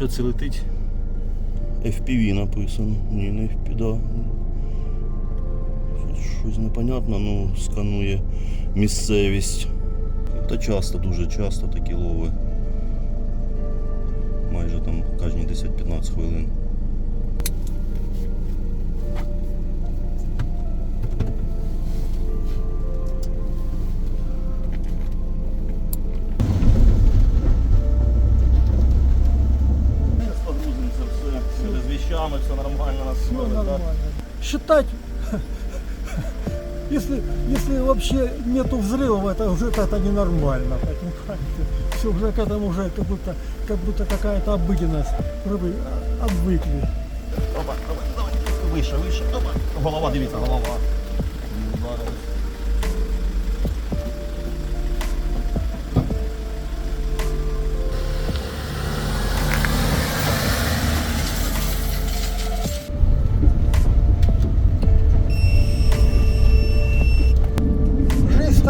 Що це летить? FPV написано. Ні, не FPV, да. Щось непонятно, ну сканує місцевість. Та часто, дуже часто такі лови. Майже там кожні 10-15 хвилин. Считать, если, если вообще нету взрывов, это уже это ненормально. Понимаете? Все уже к этому уже как будто, как будто какая-то обыденность. Уже вы а, обвыкли. Опа, давай, давай. Вище, вище. Опа. Голова, дивіться, голова.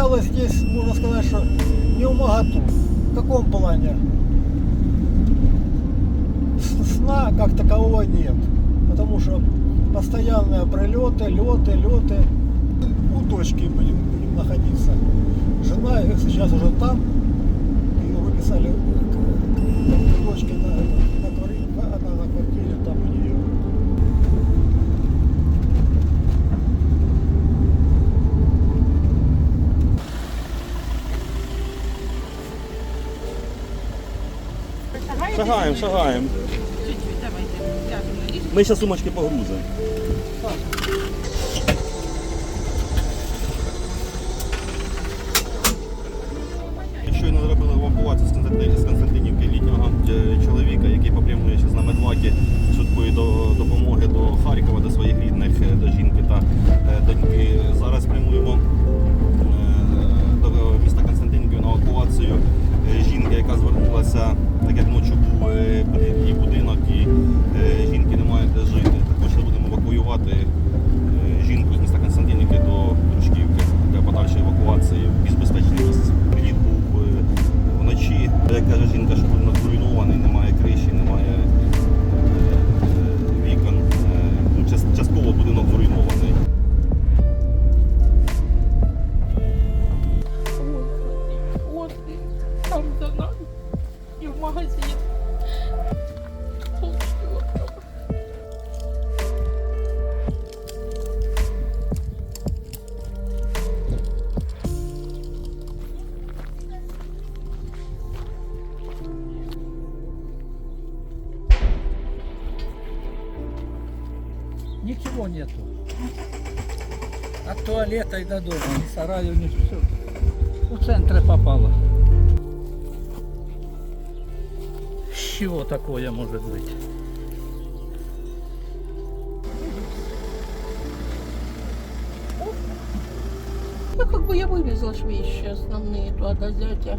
Жизнь стала здесь, можно сказать, что не в моготу. В каком плане? С- Сна как такового нет. Потому что постоянные пролеты, леты, леты. У точки будем, будем находиться. Жена сейчас уже там. Шагаємо, шагаємо. Ми зараз сумочки погрузимо. Щойно зробили евакуацію з Константинівки літнього е, жінку з міста Константинівки до Дружківки для подальшої евакуації в більш безпечне місце. Приліт був е, вночі. Як каже жінка, що будинок зруйнований, немає криші, немає е, вікон. Е, ну, Частково будинок зруйнований. От, там за нами. І в магазин. Ничего нету. От туалета и до дома, ни сараю, ни все. У центра попало. С чего такое может быть? Ну, как бы я вывезла ж вещи основные туда до зятя.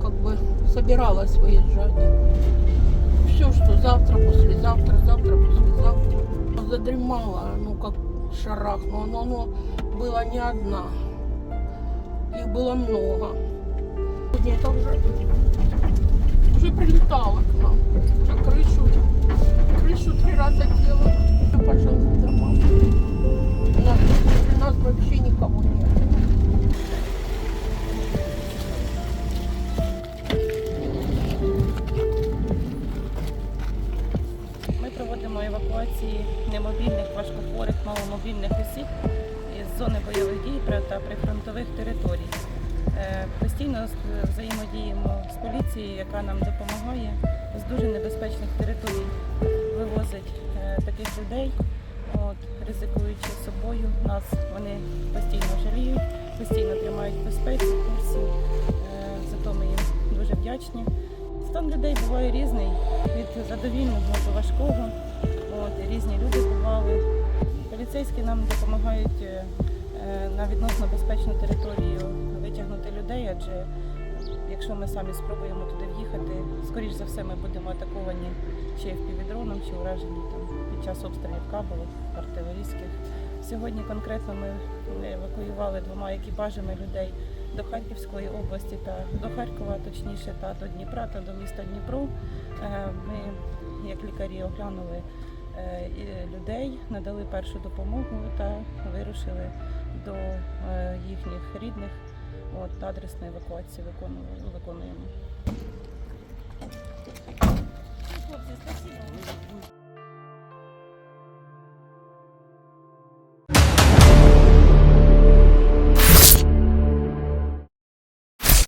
Как бы собиралась выезжать. Все, что завтра, послезавтра, завтра. Задремала, ну как шарахнула, но оно было не одна. Их было много. Сегодня это уже, уже прилетало евакуації немобільних, важкохворих, маломобільних осіб із зони бойових дій та прифронтових територій. Е, Постійно взаємодіємо з поліцією, яка нам допомагає з дуже небезпечних територій. Вивозить е, таких людей, от, ризикуючи собою. Нас вони постійно жаліють, постійно тримають безпеці, курсі. Е, Зато ми їм дуже вдячні. Стан людей буває різний, від задовільного до важкого. От, різні люди бували. Поліцейські нам допомагають е, е, на відносно безпечну територію витягнути людей, адже якщо ми самі спробуємо туди в'їхати, скоріш за все ми будемо атаковані чи впівдроном, чи уражені там під час обстрілів кабелів, артилерійських. Сьогодні конкретно ми евакуювали двома екіпажами людей до Харківської області та до Харкова, точніше, та до Дніпра та до міста Дніпро. Е, Ми, як лікарі, оглянули людей, надали першу допомогу та вирушили до е, їхніх рідних. От адресну евакуацію виконуємо-.